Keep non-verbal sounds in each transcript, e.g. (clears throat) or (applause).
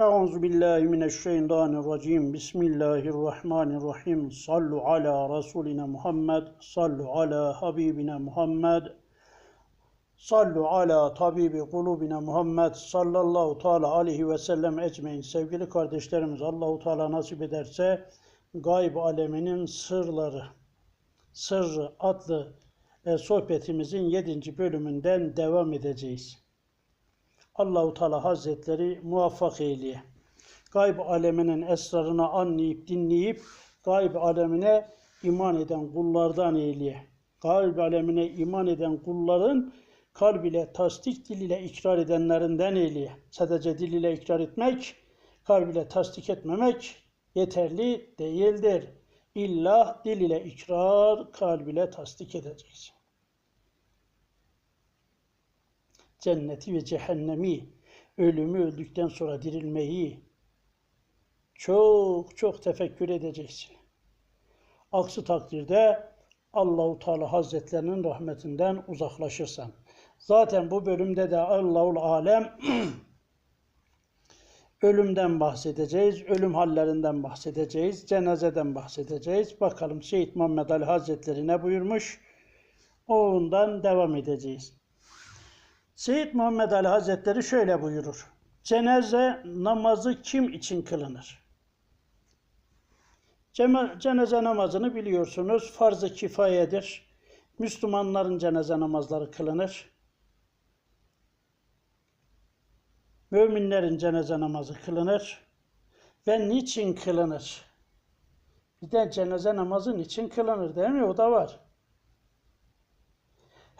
Euzu billahi mineşşeytanirracim. Bismillahirrahmanirrahim. Sallu ala Resulina Muhammed. Sallu ala Habibina Muhammed. Sallu ala tabibi kulubina Muhammed sallallahu teala aleyhi ve sellem ecmein. Sevgili kardeşlerimiz Allahu Teala nasip ederse gayb aleminin sırları, sırrı adlı e, sohbetimizin 7. bölümünden devam edeceğiz. Allahu Teala Hazretleri muvaffak eyleye. Gayb aleminin esrarını anlayıp dinleyip gayb alemine iman eden kullardan eyleye. Gayb alemine iman eden kulların kalb ile, tasdik diliyle ikrar edenlerinden eyleye. Sadece dil ile ikrar etmek, kalb ile tasdik etmemek yeterli değildir. İlla dil ile ikrar, kalb ile tasdik edeceğiz. Cenneti ve cehennemi, ölümü öldükten sonra dirilmeyi çok çok tefekkür edeceksin. Aksi takdirde Allahu Teala Hazretlerinin rahmetinden uzaklaşırsan. Zaten bu bölümde de Allahul Alem (clears throat) ölümden bahsedeceğiz, ölüm hallerinden bahsedeceğiz, cenazeden bahsedeceğiz. Bakalım Şehit Muhammed Ali Hazretleri ne buyurmuş? Ondan devam edeceğiz. Şehit Muhammed Ali Hazretleri şöyle buyurur. Cenaze namazı kim için kılınır? Cenaze namazını biliyorsunuz farz-ı kifayedir. Müslümanların cenaze namazları kılınır. Müminlerin cenaze namazı kılınır. Ve niçin kılınır? Bir de cenaze namazı niçin kılınır değil mi? O da var.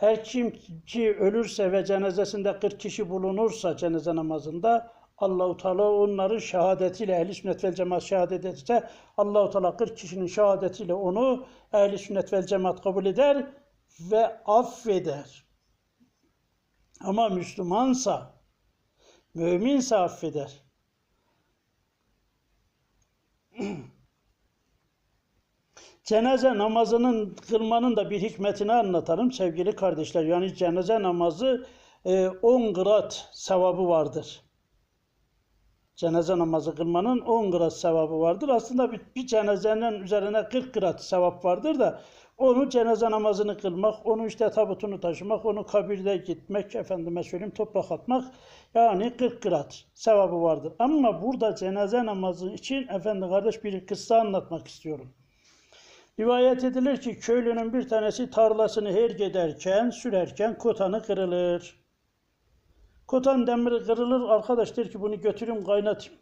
Her kim ki ölürse ve cenazesinde 40 kişi bulunursa cenaze namazında Allahu Teala onların şehadetiyle ehli sünnet vel cemaat şehadet ederse Allahu Teala 40 kişinin şehadetiyle onu ehli sünnet vel cemaat kabul eder ve affeder. Ama Müslümansa, müminse affeder. (clears throat) Cenaze namazının kılmanın da bir hikmetini anlatalım sevgili kardeşler. Yani cenaze namazı 10 e, grat sevabı vardır. Cenaze namazı kılmanın 10 grat sevabı vardır. Aslında bir, bir cenazenin üzerine 40 grat sevap vardır da onu cenaze namazını kılmak, onu işte tabutunu taşımak, onu kabirde gitmek, efendime söyleyeyim toprak atmak yani 40 grat sevabı vardır. Ama burada cenaze namazı için efendi kardeş bir kıssa anlatmak istiyorum. Rivayet edilir ki köylünün bir tanesi tarlasını her giderken, sürerken kotanı kırılır. Kotan demiri kırılır, arkadaş der ki bunu götürün kaynatayım.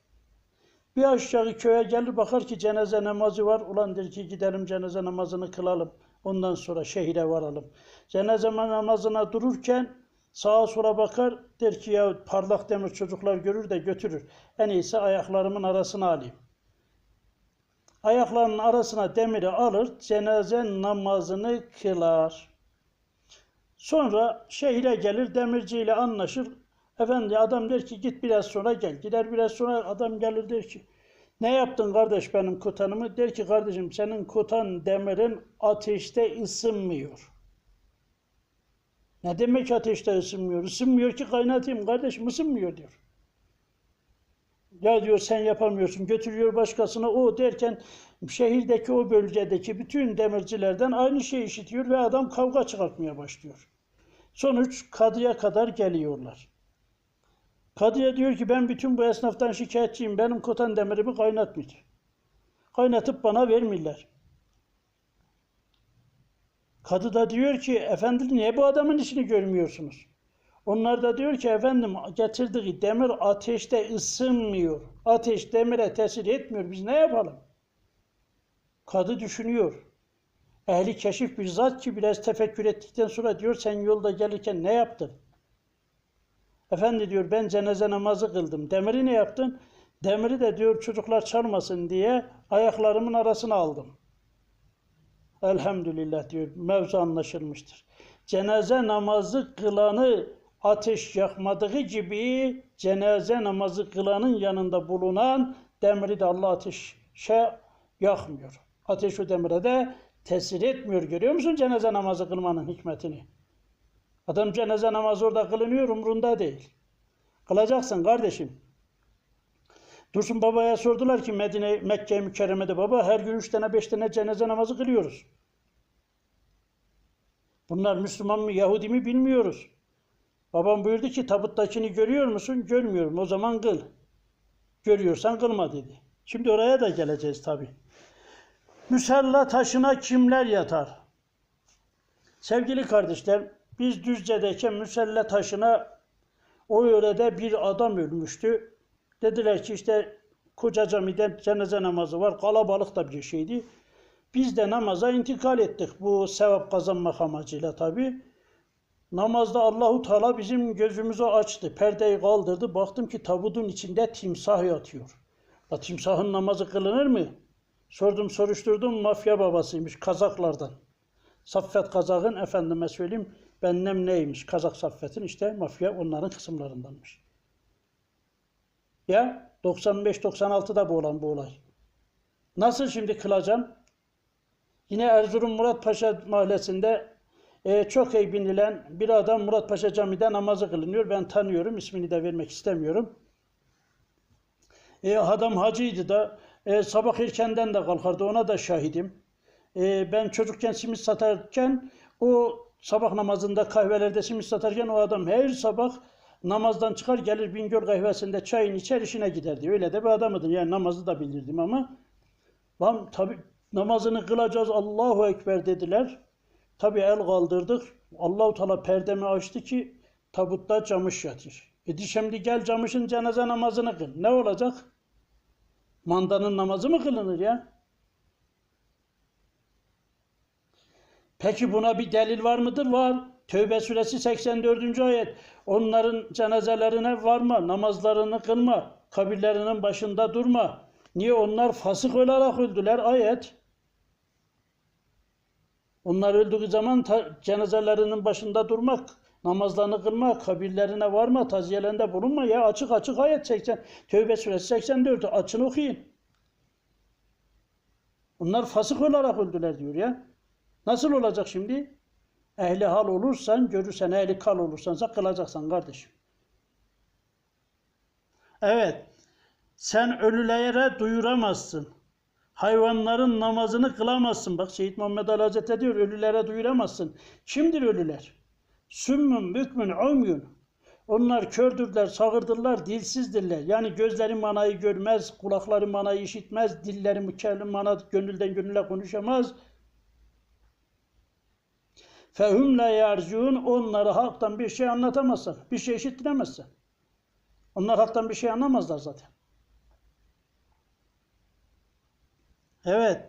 Bir aşağı köye gelir bakar ki cenaze namazı var. Ulan der ki gidelim cenaze namazını kılalım. Ondan sonra şehire varalım. Cenaze namazına dururken sağa sola bakar. Der ki ya parlak demir çocuklar görür de götürür. En iyisi ayaklarımın arasına alayım ayaklarının arasına demiri alır, cenaze namazını kılar. Sonra şehire gelir, demirciyle anlaşır. Efendi adam der ki git biraz sonra gel. Gider biraz sonra adam gelir der ki ne yaptın kardeş benim kotanımı? Der ki kardeşim senin kotan demirin ateşte ısınmıyor. Ne demek ateşte ısınmıyor? Isınmıyor ki kaynatayım kardeşim ısınmıyor diyor. Ya diyor sen yapamıyorsun. Götürüyor başkasına. O derken şehirdeki o bölgedeki bütün demircilerden aynı şeyi işitiyor ve adam kavga çıkartmaya başlıyor. Sonuç kadıya kadar geliyorlar. Kadıya diyor ki ben bütün bu esnaftan şikayetçiyim. Benim kotan demirimi kaynatmıyor. Kaynatıp bana vermirler. Kadı da diyor ki efendim niye bu adamın işini görmüyorsunuz? Onlar da diyor ki efendim getirdiği demir ateşte ısınmıyor. Ateş demire tesir etmiyor. Biz ne yapalım? Kadı düşünüyor. Ehli keşif bir zat ki biraz tefekkür ettikten sonra diyor sen yolda gelirken ne yaptın? Efendi diyor ben cenaze namazı kıldım. Demiri ne yaptın? Demiri de diyor çocuklar çalmasın diye ayaklarımın arasına aldım. Elhamdülillah diyor mevzu anlaşılmıştır. Cenaze namazı kılanı ateş yakmadığı gibi cenaze namazı kılanın yanında bulunan demiri de Allah ateşe yakmıyor. Ateş o demire de tesir etmiyor. Görüyor musun cenaze namazı kılmanın hikmetini? Adam cenaze namazı orada kılınıyor umrunda değil. Kılacaksın kardeşim. Dursun Baba'ya sordular ki Medine, Mekke-i Mükerreme'de baba her gün üç tane beş tane cenaze namazı kılıyoruz. Bunlar Müslüman mı Yahudi mi bilmiyoruz. Babam buyurdu ki tabuttakini görüyor musun? Görmüyorum. O zaman kıl. Görüyorsan kılma dedi. Şimdi oraya da geleceğiz tabi. Müsella taşına kimler yatar? Sevgili kardeşler, biz Düzce'deyken Müsella taşına o yörede bir adam ölmüştü. Dediler ki işte koca camide cenaze namazı var. Kalabalık da bir şeydi. Biz de namaza intikal ettik bu sevap kazanmak amacıyla tabi. Namazda Allahu Teala bizim gözümüzü açtı. Perdeyi kaldırdı. Baktım ki tabutun içinde timsah yatıyor. La timsahın namazı kılınır mı? Sordum soruşturdum mafya babasıymış Kazaklardan. Saffet Kazak'ın efendime söyleyeyim bennem neymiş Kazak Saffet'in işte mafya onların kısımlarındanmış. Ya 95-96'da bu olan bu olay. Nasıl şimdi kılacağım? Yine Erzurum Muratpaşa mahallesinde e, çok iyi bilinen bir adam Muratpaşa Camii'de namazı kılınıyor. Ben tanıyorum. ismini de vermek istemiyorum. E, adam hacıydı da e, sabah erkenden de kalkardı. Ona da şahidim. E, ben çocukken simit satarken o sabah namazında kahvelerde simit satarken o adam her sabah namazdan çıkar gelir Bingöl kahvesinde çayını içer işine giderdi. Öyle de bir adamıdır. Yani namazı da bilirdim ama lan tabi namazını kılacağız Allahu Ekber dediler. Tabi el kaldırdık. Allahu Teala perdemi açtı ki tabutta camış yatır. E şimdi gel camışın cenaze namazını kıl. Ne olacak? Mandanın namazı mı kılınır ya? Peki buna bir delil var mıdır? Var. Tövbe suresi 84. ayet. Onların cenazelerine varma, namazlarını kılma, kabirlerinin başında durma. Niye? Onlar fasık olarak öldüler. Ayet. Onlar öldüğü zaman cenazelerinin başında durmak, namazlarını kılmak, kabirlerine varma, taziyelerinde bulunma ya açık açık ayet 80. Tövbe suresi 84. Açın okuyun. Onlar fasık olarak öldüler diyor ya. Nasıl olacak şimdi? Ehli hal olursan, görürsen, ehli kal olursan kılacaksan kardeşim. Evet. Sen ölülere duyuramazsın. Hayvanların namazını kılamazsın. Bak Şehit Muhammed Ali Hazretleri diyor ölülere duyuramazsın. Kimdir ölüler? Sümmün, bükmün, umyun. Onlar kördürler, sağırdırlar, dilsizdirler. Yani gözleri manayı görmez, kulakları manayı işitmez, dilleri mükerrim mana gönülden gönüle konuşamaz. Fehum la yarcun onları halktan bir şey anlatamazsın. Bir şey işittiremezsin. Onlar halktan bir şey anlamazlar zaten. Evet.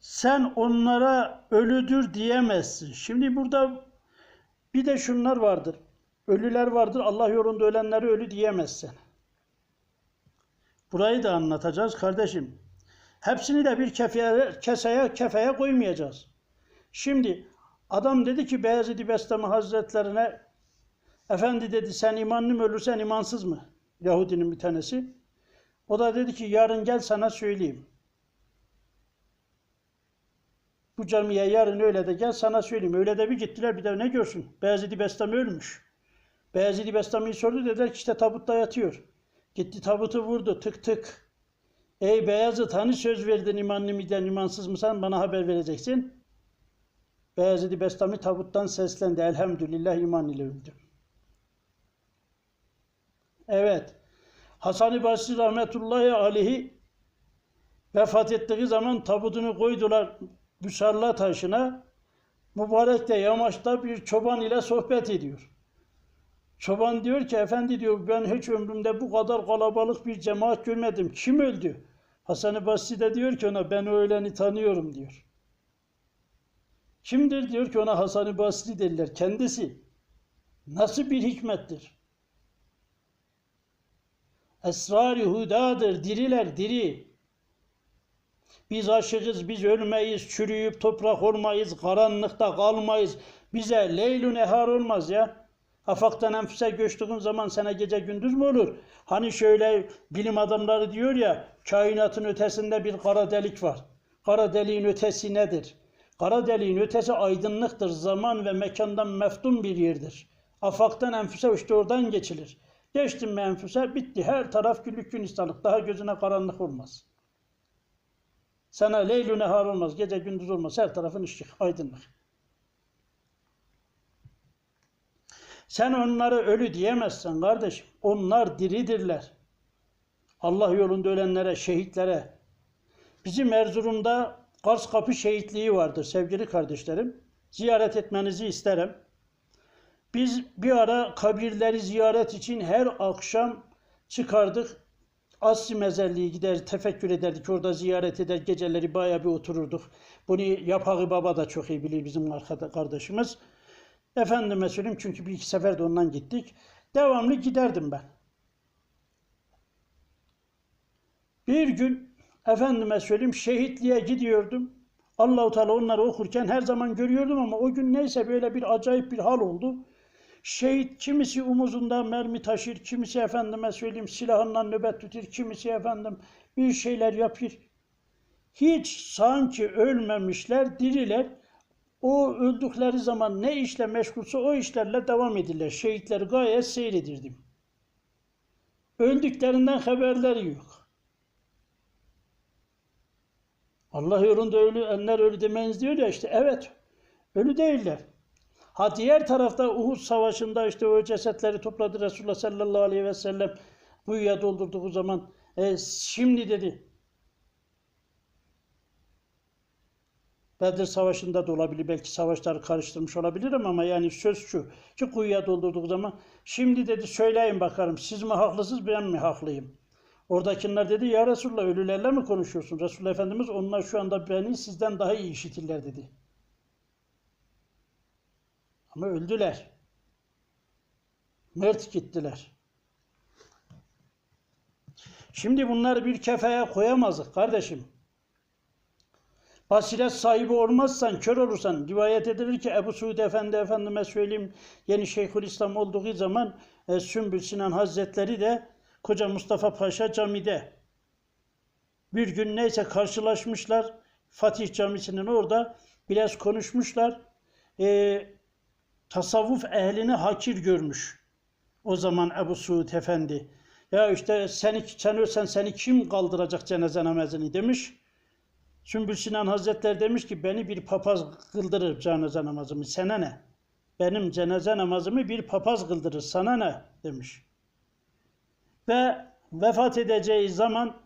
Sen onlara ölüdür diyemezsin. Şimdi burada bir de şunlar vardır. Ölüler vardır. Allah yolunda ölenleri ölü diyemezsin. Burayı da anlatacağız kardeşim. Hepsini de bir kefeye, keseye, kefeye koymayacağız. Şimdi adam dedi ki Beyazid-i Bestami Hazretlerine Efendi dedi sen imanlı mı ölürsen imansız mı? Yahudinin bir tanesi. O da dedi ki yarın gel sana söyleyeyim. Bu camiye yarın öyle de gel sana söyleyeyim. Öyle de bir gittiler bir de ne görsün? Beyazid-i Bestami ölmüş. Beyazid-i Bestami'yi sordu dediler ki işte tabutta yatıyor. Gitti tabutu vurdu tık tık. Ey Beyazıt hani söz verdin imanlı mıydın imansız mısın bana haber vereceksin. Beyazid-i Bestami tabuttan seslendi. Elhamdülillah iman ile öldüm. Evet. Hasan-ı Basri rahmetullahi aleyhi vefat ettiği zaman tabutunu koydular Müsalla taşına. Mübarek de yamaçta bir çoban ile sohbet ediyor. Çoban diyor ki efendi diyor ben hiç ömrümde bu kadar kalabalık bir cemaat görmedim. Kim öldü? Hasan-ı Basri de diyor ki ona ben o öleni tanıyorum diyor. Kimdir diyor ki ona Hasan-ı Basri derler. Kendisi. Nasıl bir hikmettir? Esrar-ı hudadır. Diriler diri. Biz aşığız, biz ölmeyiz, çürüyüp toprak olmayız, karanlıkta kalmayız. Bize leylü nehar olmaz ya. Afaktan enfüse göçtüğün zaman sana gece gündüz mü olur? Hani şöyle bilim adamları diyor ya, kainatın ötesinde bir kara delik var. Kara deliğin ötesi nedir? Kara deliğin ötesi aydınlıktır. Zaman ve mekandan meftun bir yerdir. Afaktan enfüse işte oradan geçilir. Geçtim menfüse bitti. Her taraf güllük gülistanlık. Daha gözüne karanlık olmaz. Sana leylü nehar olmaz. Gece gündüz olmaz. Her tarafın ışık, aydınlık. Sen onlara ölü diyemezsin kardeşim. Onlar diridirler. Allah yolunda ölenlere, şehitlere. Bizim Erzurum'da Kars Kapı şehitliği vardır sevgili kardeşlerim. Ziyaret etmenizi isterim. Biz bir ara kabirleri ziyaret için her akşam çıkardık. Asli mezarlığı gider, tefekkür ederdik, orada ziyaret eder, geceleri bayağı bir otururduk. Bunu Yapağı Baba da çok iyi bilir bizim kardeşimiz. Efendime söyleyeyim çünkü bir iki sefer de ondan gittik. Devamlı giderdim ben. Bir gün efendime söyleyeyim şehitliğe gidiyordum. Allahu Teala onları okurken her zaman görüyordum ama o gün neyse böyle bir acayip bir hal oldu. Şehit kimisi omuzunda mermi taşır, kimisi efendime söyleyeyim silahından nöbet tutur, kimisi efendim bir şeyler yapır. Hiç sanki ölmemişler, diriler. O öldükleri zaman ne işle meşgulse o işlerle devam edirler. Şehitleri gayet seyredirdim. Öldüklerinden haberleri yok. Allah yolunda ölü, enler ölü demeniz diyor ya işte evet ölü değiller. Ha diğer tarafta Uhud Savaşı'nda işte o cesetleri topladı Resulullah sallallahu aleyhi ve sellem kuyuya doldurduğu zaman e, şimdi dedi Bedir Savaşı'nda da olabilir. Belki savaşları karıştırmış olabilirim ama yani söz şu. Ki kuyuya doldurduğu zaman şimdi dedi söyleyin bakalım siz mi haklısınız ben mi haklıyım? Oradakiler dedi ya Resulullah ölülerle mi konuşuyorsun? Resulullah Efendimiz onlar şu anda beni sizden daha iyi işitirler dedi. Ama öldüler. Mert gittiler. Şimdi bunları bir kefeye koyamazdık kardeşim. Basiret sahibi olmazsan, kör olursan, rivayet edilir ki Ebu Suud Efendi Efendime söyleyeyim, yeni Şeyhülislam olduğu zaman e, Sümbül Sinan Hazretleri de Koca Mustafa Paşa camide bir gün neyse karşılaşmışlar. Fatih Camisi'nin orada biraz konuşmuşlar. E, tasavvuf ehlini hakir görmüş. O zaman Ebu Suud Efendi. Ya işte seni, sen ölsen seni kim kaldıracak cenaze namazını demiş. Sümbül Sinan Hazretleri demiş ki beni bir papaz kıldırır cenaze namazımı. Sana ne? Benim cenaze namazımı bir papaz kıldırır. Sana ne? demiş. Ve vefat edeceği zaman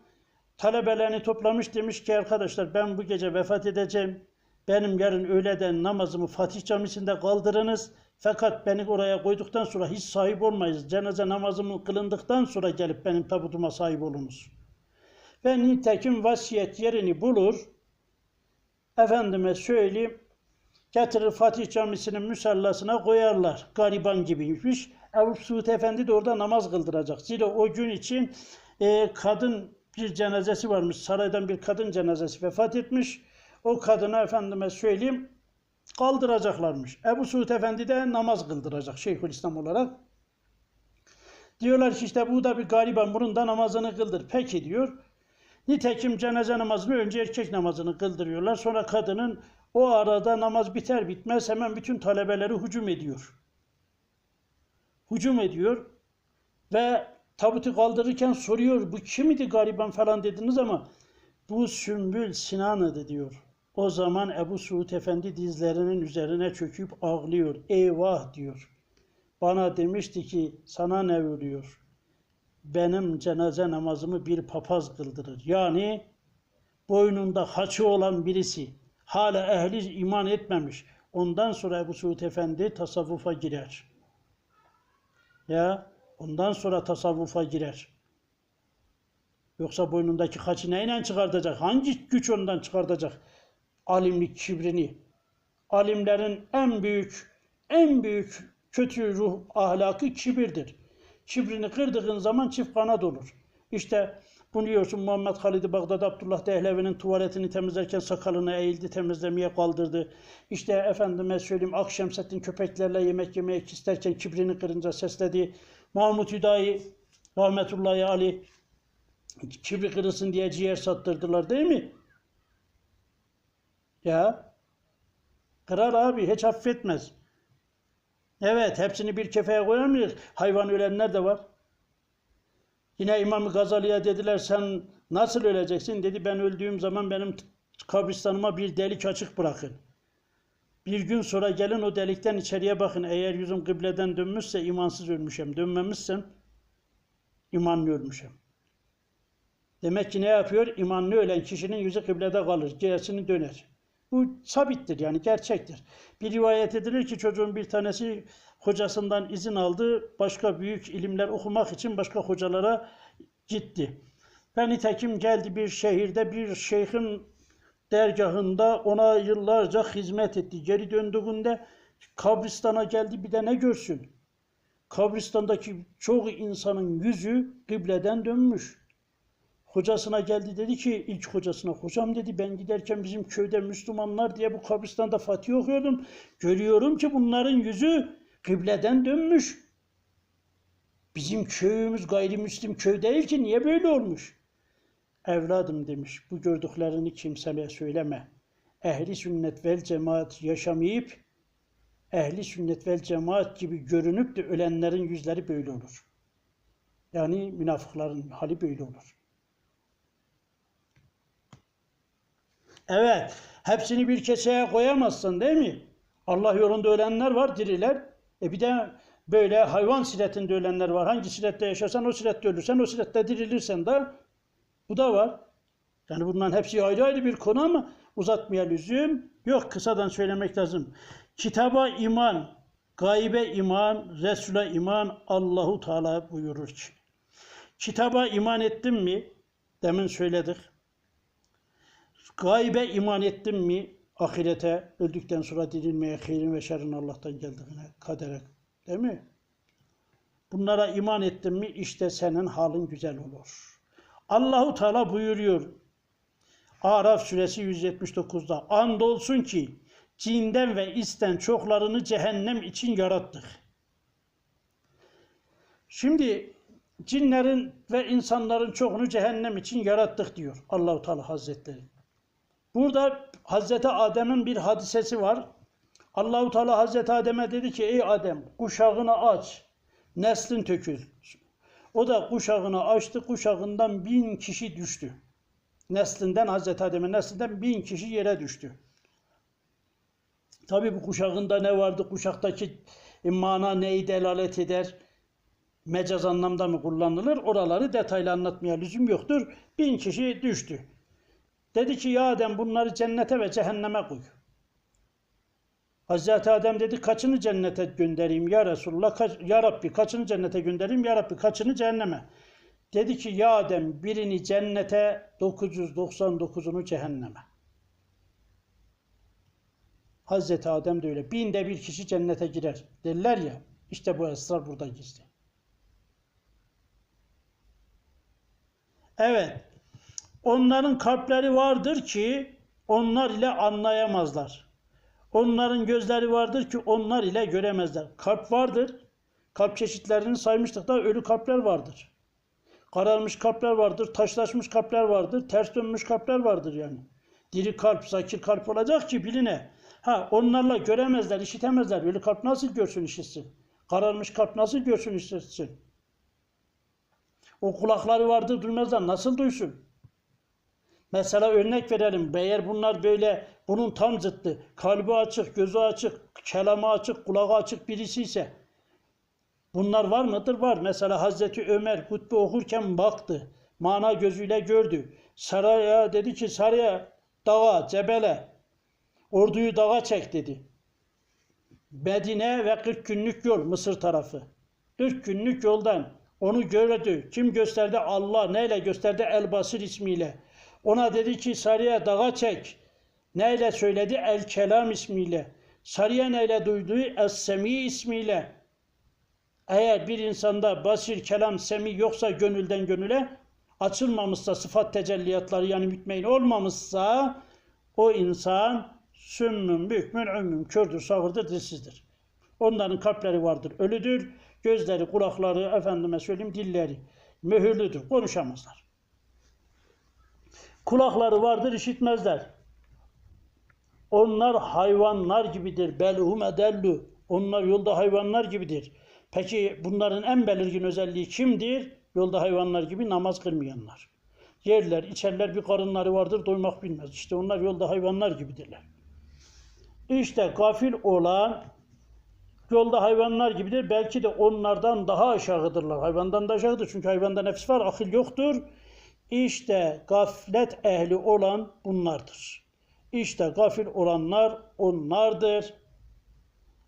talebelerini toplamış demiş ki arkadaşlar ben bu gece vefat edeceğim. Benim yarın öğleden namazımı Fatih Camisi'nde kaldırınız. Fakat beni oraya koyduktan sonra hiç sahip olmayız. Cenaze namazımı kılındıktan sonra gelip benim tabutuma sahip olunuz. Ve nitekim vasiyet yerini bulur. Efendime söyleyeyim. Getirir Fatih Camisi'nin müsallasına koyarlar. Gariban gibiymiş. Ebu Suud Efendi de orada namaz kıldıracak. Zira o gün için e, kadın bir cenazesi varmış. Saraydan bir kadın cenazesi vefat etmiş. O kadına efendime söyleyeyim kaldıracaklarmış. Ebu Suud Efendi de namaz kıldıracak Şeyhülislam olarak. Diyorlar ki işte bu da bir gariban bunun da namazını kıldır. Peki diyor. Nitekim cenaze namazını önce erkek namazını kıldırıyorlar. Sonra kadının o arada namaz biter bitmez hemen bütün talebeleri hücum ediyor. Hücum ediyor ve tabutu kaldırırken soruyor bu kim idi gariban falan dediniz ama bu Sümbül Sinan'ıdı diyor. O zaman Ebu Suud Efendi dizlerinin üzerine çöküp ağlıyor. Eyvah diyor. Bana demişti ki sana ne ölüyor? Benim cenaze namazımı bir papaz kıldırır. Yani boynunda haçı olan birisi hala ehli iman etmemiş. Ondan sonra Ebu Suud Efendi tasavvufa girer. Ya ondan sonra tasavvufa girer. Yoksa boynundaki haçı neyle çıkartacak? Hangi güç ondan çıkartacak? Alimlik kibrini. Alimlerin en büyük, en büyük kötü ruh ahlakı kibirdir. Kibrini kırdığın zaman çift kanat olur. İşte bunu diyorsun Muhammed Halid-i Abdullah Dehlevi'nin tuvaletini temizlerken sakalını eğildi temizlemeye kaldırdı. İşte efendime söyleyeyim Akşemseddin köpeklerle yemek yemeye isterken kibrini kırınca sesledi. Mahmut Hüdayi rahmetullahi Ali kibri kırılsın diye ciğer sattırdılar değil mi? Ya kırar abi hiç affetmez. Evet hepsini bir kefeye koyamayız. Hayvan ölenler de var. Yine İmam Gazali'ye dediler sen nasıl öleceksin? Dedi ben öldüğüm zaman benim kabristanıma bir delik açık bırakın. Bir gün sonra gelin o delikten içeriye bakın. Eğer yüzüm kıbleden dönmüşse imansız ölmüşüm. Dönmemişsem imanlı ölmüşüm. Demek ki ne yapıyor? İmanlı ölen kişinin yüzü kıblede kalır. Gerisini döner. Bu sabittir yani gerçektir. Bir rivayet edilir ki çocuğun bir tanesi hocasından izin aldı. Başka büyük ilimler okumak için başka hocalara gitti. Ve nitekim geldi bir şehirde bir şeyhin dergahında ona yıllarca hizmet etti. Geri döndüğünde kabristana geldi bir de ne görsün? Kabristandaki çoğu insanın yüzü kıbleden dönmüş. Hocasına geldi dedi ki ilk hocasına hocam dedi ben giderken bizim köyde Müslümanlar diye bu kabristanda Fatih okuyordum. Görüyorum ki bunların yüzü kıbleden dönmüş. Bizim köyümüz gayrimüslim köy değil ki niye böyle olmuş? Evladım demiş bu gördüklerini kimseye söyleme. Ehli sünnet vel cemaat yaşamayıp ehli sünnet vel cemaat gibi görünüp de ölenlerin yüzleri böyle olur. Yani münafıkların hali böyle olur. Evet, hepsini bir keseye koyamazsın değil mi? Allah yolunda ölenler var, diriler. E bir de böyle hayvan siretinde ölenler var. Hangi sirette yaşarsan o sirette ölürsen, o sirette dirilirsen de bu da var. Yani bunların hepsi ayrı ayrı bir konu ama uzatmaya lüzum yok. Kısadan söylemek lazım. Kitaba iman, gaybe iman, Resul'e iman Allahu Teala buyurur ki. Kitaba iman ettin mi? Demin söyledik. Gaybe iman ettin mi? Ahirete, öldükten sonra dirilmeye, hayrin ve şerrin Allah'tan geldiğine, kadere. Değil mi? Bunlara iman ettin mi? İşte senin halin güzel olur. Allahu Teala buyuruyor. Araf suresi 179'da. Andolsun ki cinden ve isten çoklarını cehennem için yarattık. Şimdi cinlerin ve insanların çoğunu cehennem için yarattık diyor Allahu Teala Hazretleri. Burada Hazreti Adem'in bir hadisesi var. Allahu Teala Hazreti Adem'e dedi ki ey Adem kuşağını aç. Neslin tökül. O da kuşağını açtı. Kuşağından bin kişi düştü. Neslinden Hazreti Adem'in neslinden bin kişi yere düştü. Tabi bu kuşağında ne vardı? Kuşaktaki mana neyi delalet eder? Mecaz anlamda mı kullanılır? Oraları detaylı anlatmaya lüzum yoktur. Bin kişi düştü. Dedi ki ya Adem bunları cennete ve cehenneme koy. Hazreti Adem dedi kaçını cennete göndereyim ya Resulullah, kaç, ya Rabbi kaçını cennete göndereyim ya Rabbi kaçını cehenneme. Dedi ki ya Adem birini cennete 999'unu cehenneme. Hazreti Adem de öyle. Binde bir kişi cennete girer. Derler ya işte bu esrar burada gizli. Evet. Onların kalpleri vardır ki onlar ile anlayamazlar. Onların gözleri vardır ki onlar ile göremezler. Kalp vardır. Kalp çeşitlerini saymıştık da ölü kalpler vardır. Kararmış kalpler vardır, taşlaşmış kalpler vardır, ters dönmüş kalpler vardır yani. Diri kalp, zakir kalp olacak ki biline. Ha onlarla göremezler, işitemezler. Ölü kalp nasıl görsün, işitsin? Kararmış kalp nasıl görsün, işitsin? O kulakları vardır, duymazlar. Nasıl duysun? Mesela örnek verelim. Eğer bunlar böyle bunun tam zıttı. Kalbi açık, gözü açık, kelamı açık, kulağı açık birisi ise bunlar var mıdır? Var. Mesela Hazreti Ömer hutbe okurken baktı. Mana gözüyle gördü. Saraya dedi ki saraya dağa, cebele orduyu dağa çek dedi. Medine ve 40 günlük yol Mısır tarafı. 40 günlük yoldan onu gördü. Kim gösterdi? Allah. Neyle gösterdi? El Basir ismiyle. Ona dedi ki Sarıya dağa çek. Neyle söyledi? El Kelam ismiyle. Sarıya neyle duydu? Es Semi ismiyle. Eğer bir insanda basir, kelam, semi yoksa gönülden gönüle açılmamışsa sıfat tecelliyatları yani mütmein olmamışsa o insan sümmün, bükmün, ümmün, kördür, sağırdır, dilsizdir. Onların kalpleri vardır, ölüdür. Gözleri, kulakları, efendime söyleyeyim dilleri mühürlüdür, konuşamazlar. Kulakları vardır, işitmezler. Onlar hayvanlar gibidir. Belhum edellu. Onlar yolda hayvanlar gibidir. Peki bunların en belirgin özelliği kimdir? Yolda hayvanlar gibi namaz kılmayanlar. Yerler, içerler bir karınları vardır doymak bilmez. İşte onlar yolda hayvanlar gibidirler. İşte gafil olan yolda hayvanlar gibidir. Belki de onlardan daha aşağıdırlar. Hayvandan da aşağıdır. Çünkü hayvanda nefis var, akıl yoktur. İşte gaflet ehli olan bunlardır. İşte gafil olanlar onlardır.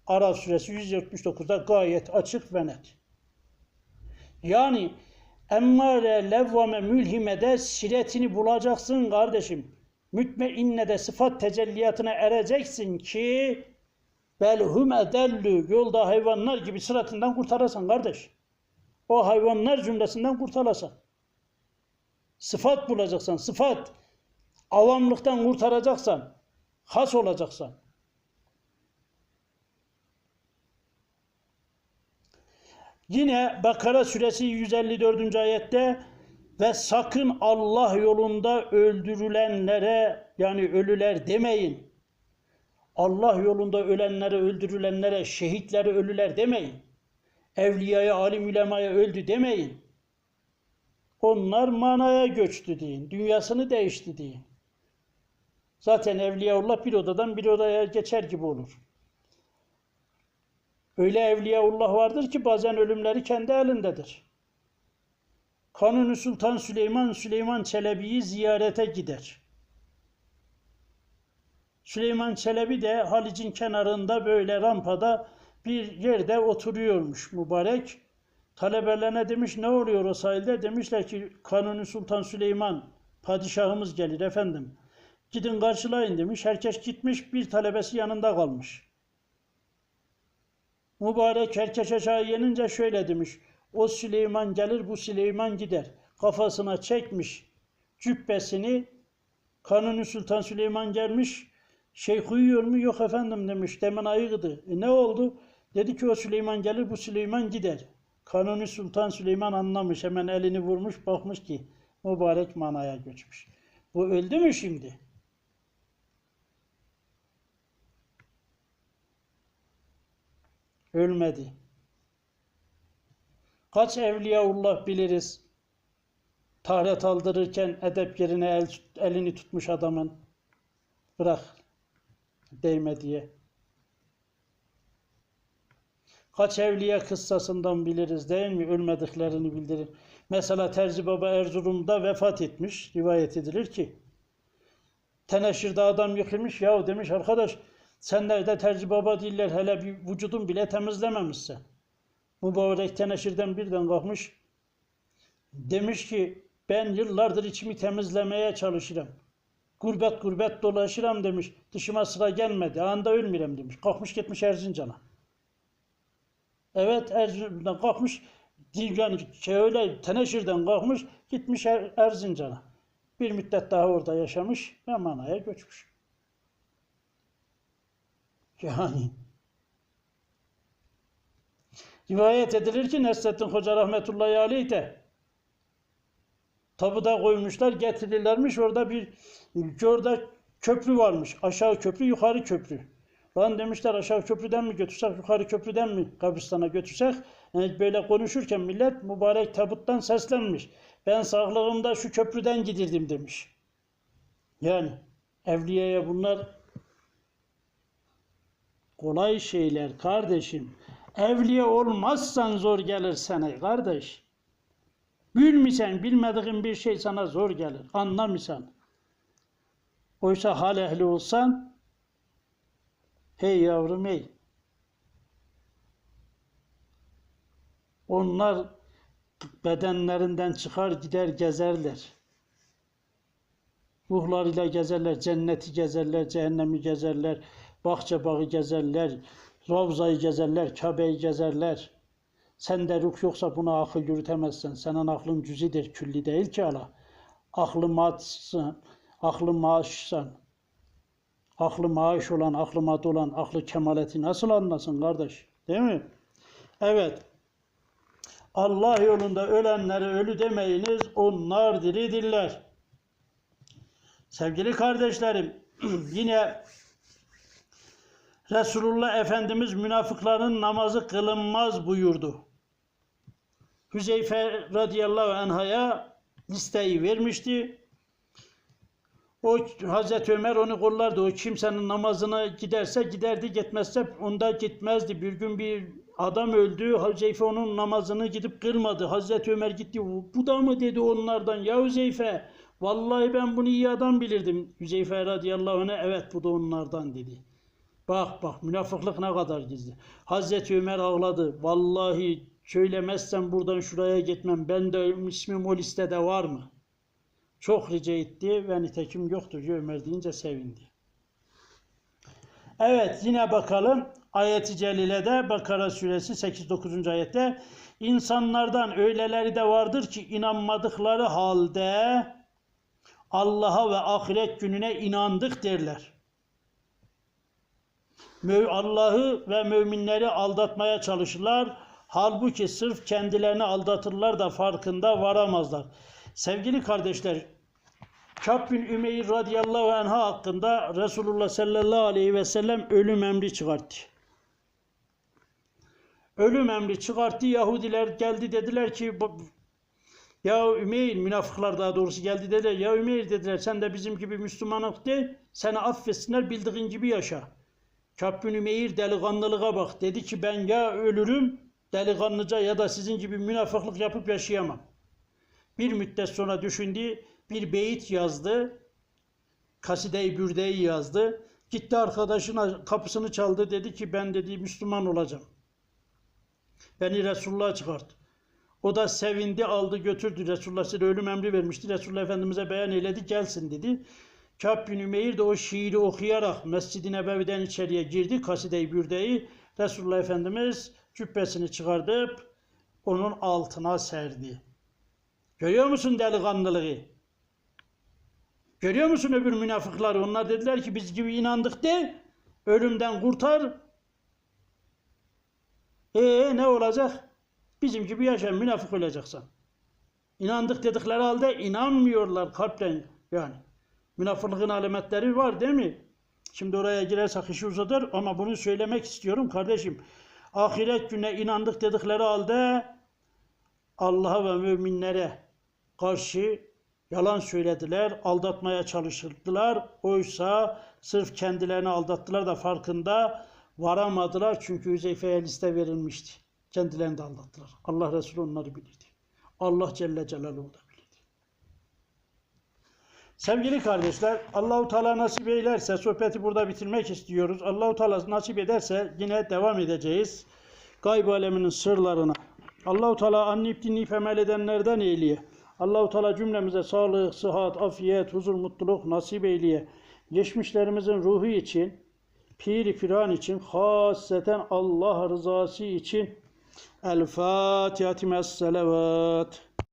Araf suresi 179'da gayet açık ve net. Yani emmare, levvame, mülhimede siretini bulacaksın kardeşim. Mütmeinne de sıfat tecelliyatına ereceksin ki belhum edellü yolda hayvanlar gibi sıratından kurtarasın kardeş. O hayvanlar cümlesinden kurtarasın. Sıfat bulacaksan, sıfat. Avamlıktan kurtaracaksan, has olacaksan. Yine Bakara suresi 154. ayette ve sakın Allah yolunda öldürülenlere yani ölüler demeyin. Allah yolunda ölenlere, öldürülenlere, şehitlere ölüler demeyin. Evliyaya, alim ulemaya öldü demeyin. Onlar manaya göçtü deyin. Dünyasını değişti deyin. Zaten Evliyaullah bir odadan bir odaya geçer gibi olur. Öyle Evliyaullah vardır ki bazen ölümleri kendi elindedir. Kanuni Sultan Süleyman Süleyman Çelebi'yi ziyarete gider. Süleyman Çelebi de Halic'in kenarında böyle rampada bir yerde oturuyormuş mübarek. Talebelerine demiş ne oluyor o sahilde? Demişler ki Kanuni Sultan Süleyman padişahımız gelir efendim. Gidin karşılayın demiş. Herkes gitmiş bir talebesi yanında kalmış. Mübarek herkes aşağı yenince şöyle demiş. O Süleyman gelir bu Süleyman gider. Kafasına çekmiş cübbesini. Kanuni Sultan Süleyman gelmiş. Şeyh uyuyor mu? Yok efendim demiş. Demin ayıgıdı. E ne oldu? Dedi ki o Süleyman gelir bu Süleyman gider. Kanuni Sultan Süleyman anlamış. Hemen elini vurmuş bakmış ki mübarek manaya göçmüş. Bu öldü mü şimdi? Ölmedi. Kaç evliyaullah biliriz. Taharet aldırırken edep yerine el, elini tutmuş adamın. Bırak değme diye. Kaç evliya kıssasından biliriz değil mi? Ölmediklerini bildirir. Mesela Terzi Baba Erzurum'da vefat etmiş. Rivayet edilir ki. Teneşir'de adam yıkılmış. Yahu demiş arkadaş sen de Terzi Baba değiller. Hele bir vücudun bile temizlememişsin. Mübarek teneşirden birden kalkmış. Demiş ki ben yıllardır içimi temizlemeye çalışırım. Gurbet gurbet dolaşırım demiş. Dışıma sıra gelmedi. Anda ölmürem demiş. Kalkmış gitmiş Erzincan'a. Evet Erzincan'dan kalkmış. Yani şey öyle Teneşir'den kalkmış gitmiş Er- Erzincan'a. Bir müddet daha orada yaşamış ve Mana'ya göçmüş. Yani rivayet edilir ki Nesrettin Hoca rahmetullahi aleyh de tabuda koymuşlar getirirlermiş orada bir orada köprü varmış. Aşağı köprü yukarı köprü. Lan demişler aşağı köprüden mi götürsek yukarı köprüden mi kabristana götürsek yani böyle konuşurken millet mübarek tabuttan seslenmiş. Ben sağlığımda şu köprüden gidirdim demiş. Yani evliyeye bunlar kolay şeyler kardeşim. Evliye olmazsan zor gelir sana kardeş. Bilmişsen bilmediğin bir şey sana zor gelir. Anlamıyorsan. Oysa hal ehli olsan hey yavrum hey. Onlar bedenlerinden çıkar gider gezerler. Ruhlarıyla gezerler, cenneti gezerler, cehennemi gezerler, bahçe bağı gezerler, Ravzayı gezerler, Kabe'yi gezerler. Sende ruh yoksa buna akıl yürütemezsin. Senin aklın cüzidir, külli değil ki ala. Aklı maaşsın, aklı maaşsan, aklı maaş olan, aklı mad olan, aklı kemaleti nasıl anlasın kardeş? Değil mi? Evet. Allah yolunda ölenlere ölü demeyiniz, onlar diridirler. Sevgili kardeşlerim, (clears throat) yine Resulullah Efendimiz münafıkların namazı kılınmaz buyurdu. Hüzeyfe radıyallahu anh'a listeyi vermişti. O Hazreti Ömer onu kollardı. O kimsenin namazına giderse giderdi, gitmezse onda gitmezdi. Bir gün bir adam öldü. Hüzeyfe onun namazını gidip kılmadı. Hazreti Ömer gitti. Bu da mı dedi onlardan? Ya Hüzeyfe vallahi ben bunu iyi adam bilirdim. Hüzeyfe radıyallahu anh'a evet bu da onlardan dedi. Bak bak münafıklık ne kadar gizli. Hazreti Ömer ağladı. Vallahi söylemezsem buradan şuraya gitmem. Ben de ismim o listede var mı? Çok rica etti ve nitekim yoktur diyor Ömer deyince sevindi. Evet yine bakalım ayet-i celilede Bakara suresi 8-9. ayette insanlardan öyleleri de vardır ki inanmadıkları halde Allah'a ve ahiret gününe inandık derler. Allah'ı ve müminleri aldatmaya çalışırlar. Halbuki sırf kendilerini aldatırlar da farkında varamazlar. Sevgili kardeşler, Kâb bin Ümeyr radıyallahu anh hakkında Resulullah sallallahu aleyhi ve sellem ölüm emri çıkarttı. Ölüm emri çıkarttı. Yahudiler geldi dediler ki ya Ümeyr, münafıklar daha doğrusu geldi dediler. Ya Ümeyr dediler sen de bizim gibi Müslümanlık de seni affetsinler bildiğin gibi yaşa. Kâb bin Ümeyr delikanlılığa bak. Dedi ki ben ya ölürüm delikanlıca ya da sizin gibi münafıklık yapıp yaşayamam. Bir müddet sonra düşündü. Bir beyit yazdı. Kaside-i Bürde'yi yazdı. Gitti arkadaşına kapısını çaldı. Dedi ki ben dedi Müslüman olacağım. Beni Resulullah'a çıkart. O da sevindi aldı götürdü. Resulullah size ölüm emri vermişti. Resulullah Efendimiz'e beyan eyledi gelsin dedi. Kâb bin Ümeyr de o şiiri okuyarak Mescid-i Nebevi'den içeriye girdi. Kaside-i Bürde'yi Resulullah Efendimiz cübbesini çıkartıp onun altına serdi. Görüyor musun delikanlılığı? Görüyor musun öbür münafıkları? Onlar dediler ki biz gibi inandık de ölümden kurtar. Ee ne olacak? Bizim gibi yaşa münafık olacaksan. İnandık dedikleri halde inanmıyorlar kalpten yani. Münafıklığın alametleri var değil mi? Şimdi oraya girersek işi uzatır ama bunu söylemek istiyorum kardeşim. Ahiret gününe inandık dedikleri halde Allah'a ve müminlere karşı yalan söylediler, aldatmaya çalışırdılar. Oysa sırf kendilerini aldattılar da farkında varamadılar. Çünkü Hüzeyfe'ye liste verilmişti. Kendilerini de aldattılar. Allah Resulü onları bilirdi. Allah Celle Celaluhu da bilirdi. Sevgili kardeşler, Allahu Teala nasip eylerse sohbeti burada bitirmek istiyoruz. Allahu Teala nasip ederse yine devam edeceğiz. Gayb aleminin sırlarına. Allahu Teala annip dinleyip emel edenlerden eyleye. Allahu Teala cümlemize sağlık, sıhhat, afiyet, huzur, mutluluk nasip eyleye. Geçmişlerimizin ruhu için, pir firan için, hasreten Allah rızası için El Fatiha Selavat.